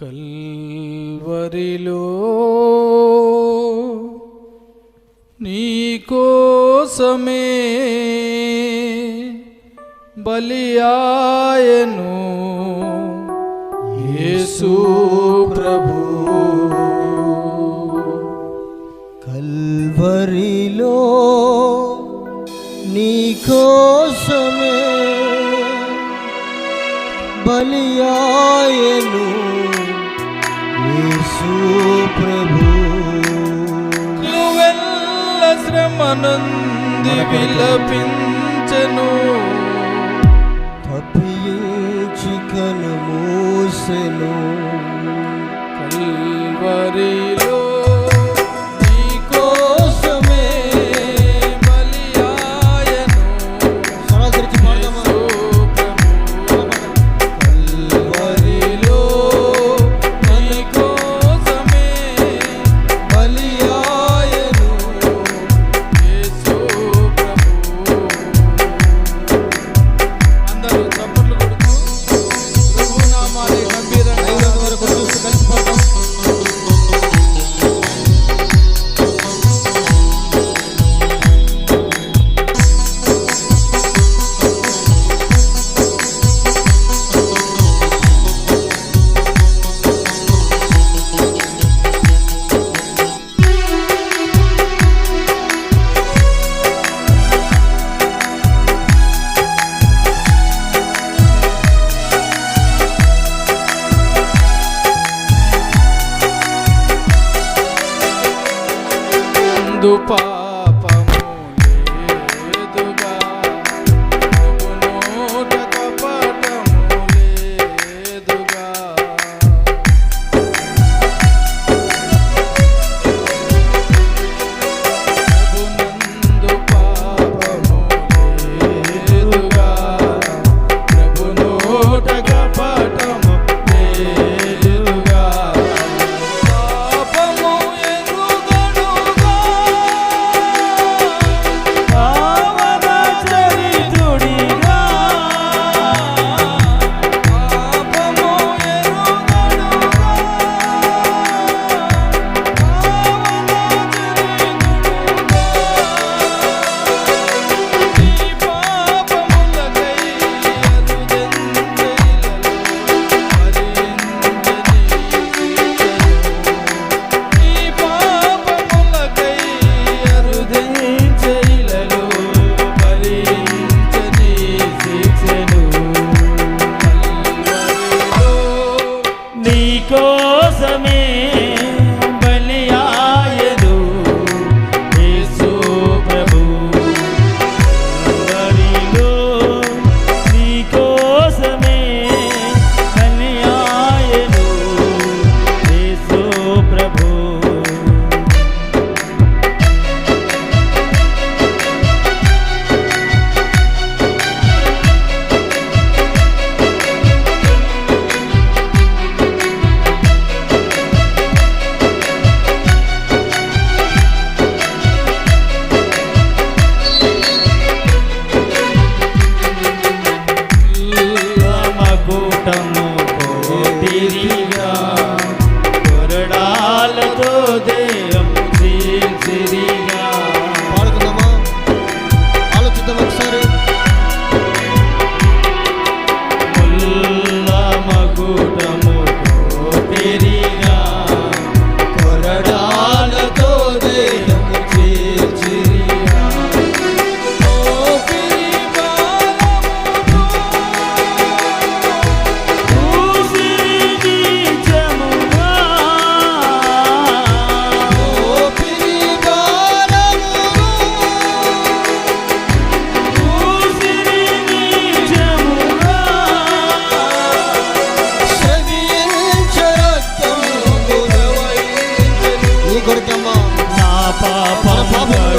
కల్వరిలో నీకోసమే బలియాయను యేసు ప్రభు. కల్వరిలో నీకోసమే బలియాయను యేసు ప్రభు. శ్రమనంది విలపించను. కపియేచి కను మూసెను. కల్వరి పాపము లేదుగా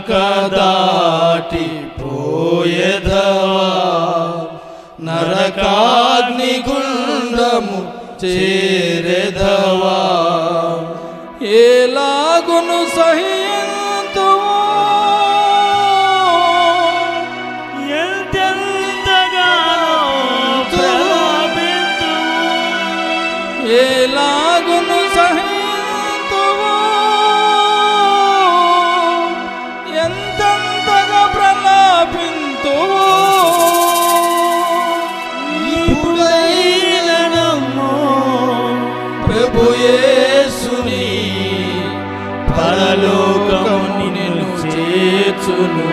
కదాటి పోయేదవా నరకాగ్ని గుండము చేరెదవా? ఏలాగును సహి పరలోకము నిన్ను చేర్చును.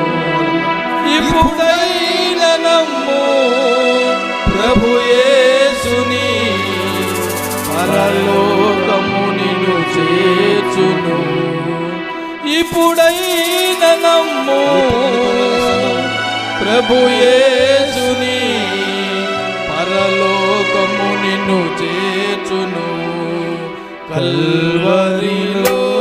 ఇప్పుడైన నమ్ము ప్రభు యేసుని. పరలోకము నిన్ను చేర్చును. ఇప్పుడైన నమ్ము ప్రభు యేసుని. పరలోకము నిన్ను చేర్చును. కల్వరిలో